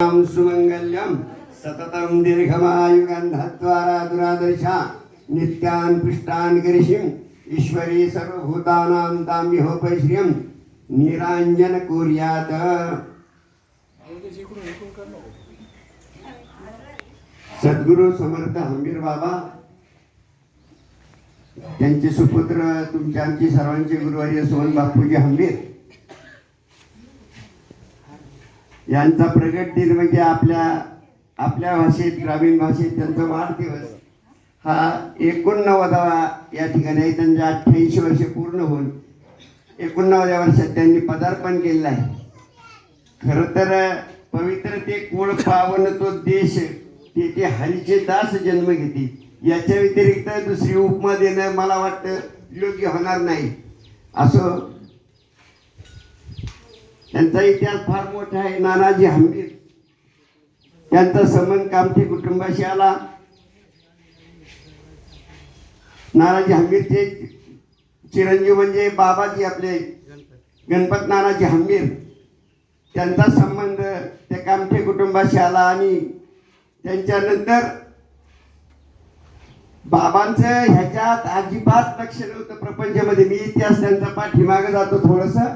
ं सुमङ्गल्यं सततं दीर्घमायुगन्धद्वारा दुरादर्शा नित्यान् पुष्टान् गिरिशिम् ईश्वरी सर्वभूतानां ताम्यहोपश्रियं निराञ्जन कुर्यात् सद्गुरु समर्थ हंबीर बाबा, त्यांचे सुपुत्र तुमच्या आमचे सर्वांचे गुरुवारी सोहन बापूजी हंबीर यांचा प्रगट दिन म्हणजे आपल्या आपल्या भाषेत ग्रामीण भाषेत त्यांचा वाढदिवस. हा एकोणनव्वदावा या ठिकाणी त्यांचे अठ्ठ्याऐंशी वर्ष पूर्ण होऊन एकोणनव्वद्या वर्षात त्यांनी पदार्पण केलेलं आहे. खरं तर पवित्र ते कुळ पावन तो देश ते हरीचे दास जन्म घेते याच्या व्यतिरिक्त दुसरी उपमा देणं मला वाटतं योग्य होणार नाही. असं त्यांचा इतिहास फार मोठा आहे. नानाजी हंबीर त्यांचा संबंध कामठी कुटुंबाशी आला. नानाजी हंबीरचे चिरंजीव म्हणजे बाबाजी आपले गणपत नानाजी हंबीर. त्यांचा संबंध त्या कामठे कुटुंबाशी आला आणि त्यांच्यानंतर बाबांचं ह्याच्यात अजिबात लक्ष नव्हतं. प्रपंचामध्ये मी इतिहास त्यांचा पाठीमागे जातो थोडंसं.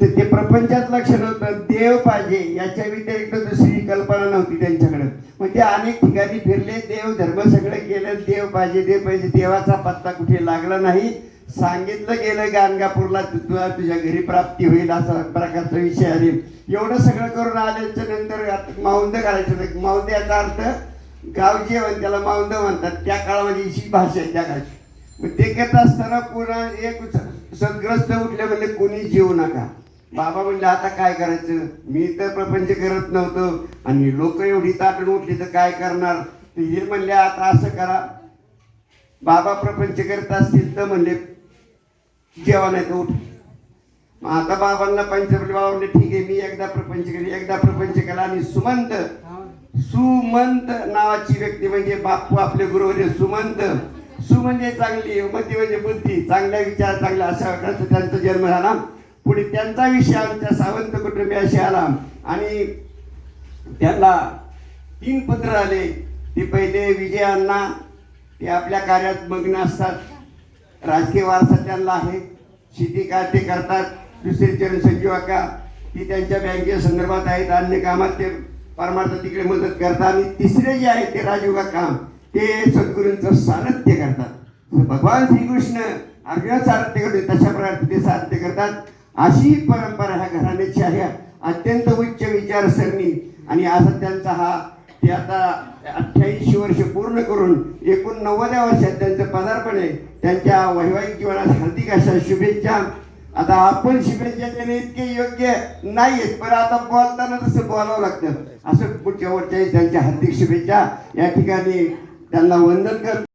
तर ते प्रपंचात लक्ष नव्हतं देव पाहिजे याच्या व्यतिरिक्त दुसरी कल्पना नव्हती त्यांच्याकडे. मग ते अनेक ठिकाणी फिरले देव धर्म सगळं केलं देव पाहिजे देव पाहिजे देवाचा पत्ता कुठे लागला नाही. सांगितलं गेलं गाणगापूरला तुला तुझ्या घरी प्राप्ती होईल असा प्रकारचा विषय आले एवढं सगळं करून आल्याच्यानंतर आता माऊंद करायचं माऊंद याचा अर्थ गाव जेवण त्याला माऊंद म्हणतात. त्या काळामध्ये ही भाषा आहे त्या काळची. मग ते करत असताना पुन्हा एक सदग्रस्त सद्ग्रस्त उठले म्हणजे कोणी जेवू नका. बाबा म्हणले आता काय करायचं? मी तर प्रपंच करत नव्हतं आणि लोक एवढी ताटण उठली तर काय करणार? ते हे म्हणले आता असं करा. बाबा प्रपंच करत असतील तर म्हणले जेवण आहे तर उठ. मग आता बाबांना पंचपल्ली बाबा म्हणले ठीक आहे मी एकदा प्रपंच केली एकदा प्रपंच केला आणि सुमंत. सुमंत नावाची व्यक्ती म्हणजे बापू आपले गुरुवर्य सुमंत. सु म्हणजे चांगली मती म्हणजे बुद्धी चांगल्या विचार चांगल्या अशा त्यांचा जन्म झाला. पुढे त्यांचा विषय आमच्या सावंत कुटुंबियाशी आला. आणि त्यांना तीन पत्र आले. ते पहिले विजय अण्णा ते आपल्या कार्यात मग्न असतात. राजकीय वारसा त्यांना आहे. शेती का ते करतात. दुसरे चरण संजीव अक्का ती त्यांच्या बँके संदर्भात आहेत. अन्य कामात ते परमार्थ तिकडे मदत करतात. आणि तिसरे जे आहेत ते राजीव काम. ते सद्गुरूंचं सारथ्य करतात. भगवान श्रीकृष्ण अर्जुन सारथ्य करतो. तशा प्रकारे ते सारथ्य करतात. अशी परंपरा ह्या घराण्याची आहे. अत्यंत उच्च विचारसरणी. आणि असा त्यांचा हा ते आता अठ्ठ्याऐंशी वर्ष पूर्ण करून एकोणनव्वद्या वर्षात त्यांचं पदार्पण आहे. त्यांच्या वैवाहिक जीवनात हार्दिक अशा शुभेच्छा. आता आपण शुभेच्छा देणे इतके योग्य नाही आहेत पण आता बोलताना तसं बोलावं लागतं. असं पुढच्या वर्षी त्यांच्या हार्दिक शुभेच्छा या ठिकाणी त्यांना वंदन कर